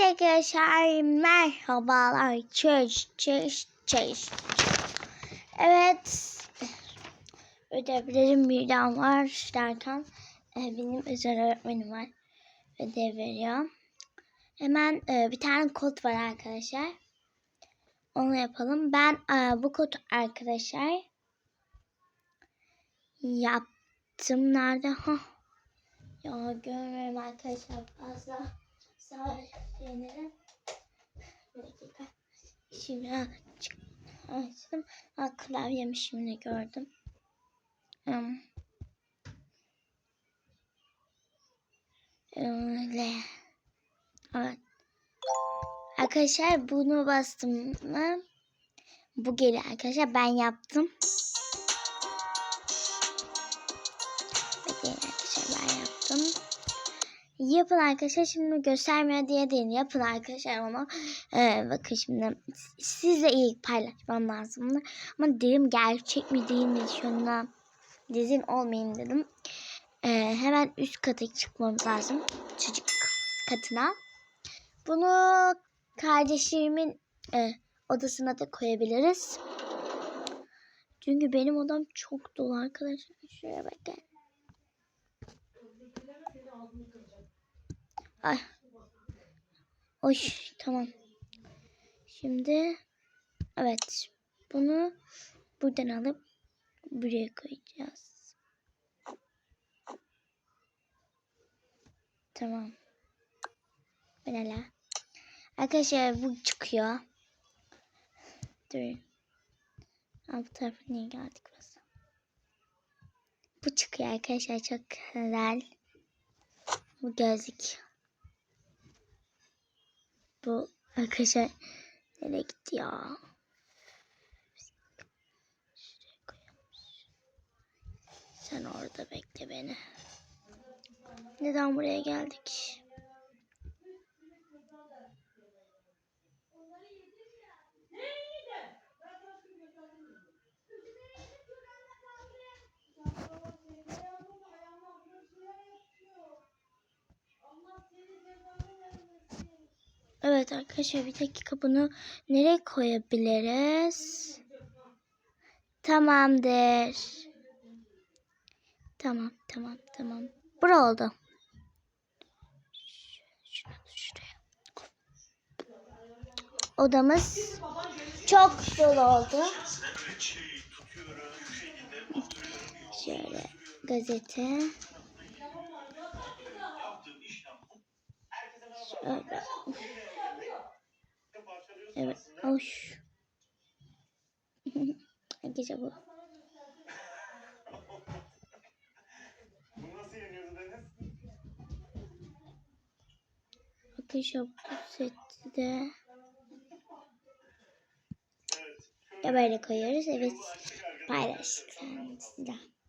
Evet arkadaşlar merhabalar. Çöş çöş çöş. Evet. Ödevlerim birden var derken e, benim özel öğretmenim var. Ödev veriyor. Hemen e, bir tane kod var arkadaşlar. Onu yapalım. Ben e, bu kodu arkadaşlar yaptım. Nerede? Hah. Ya görmüyorum arkadaşlar fazla. Sağ şeyleri. Bir dakika. Şimdi açtım. Ha, klavyemi şimdi gördüm. Hmm. Öyle. Evet. Arkadaşlar bunu bastım mı? Bu geliyor arkadaşlar. Ben yaptım. Yapın arkadaşlar şimdi göstermiyor diye değil. Yapın arkadaşlar onu. Ee, bakın şimdi sizle ilk paylaşmam lazım. Ama dedim gerçek mi değil mi? Şuna dizin olmayayım dedim. Ee, hemen üst kata çıkmamız lazım. Çocuk katına. Bunu kardeşlerimin e, odasına da koyabiliriz. Çünkü benim odam çok dolu arkadaşlar. Şuraya bakın. Ay. Oy tamam. Şimdi evet bunu buradan alıp buraya koyacağız. Tamam. Böyle. Arkadaşlar bu çıkıyor. Dur. Alt tarafa niye geldik burası? Bu çıkıyor arkadaşlar çok güzel. Bu gözlük. Bu arkadaşlar nereye gitti ya? Sen orada bekle beni. Neden buraya geldik? Evet arkadaşlar bir dakika bunu nereye koyabiliriz? Tamamdır. Tamam tamam tamam. Bura oldu. Odamız çok dolu oldu. Şöyle gazete. Şöyle. Evet. Hoş. Gece bu. Arkadaşlar bu seti de ya böyle koyuyoruz. Evet paylaştık sen de.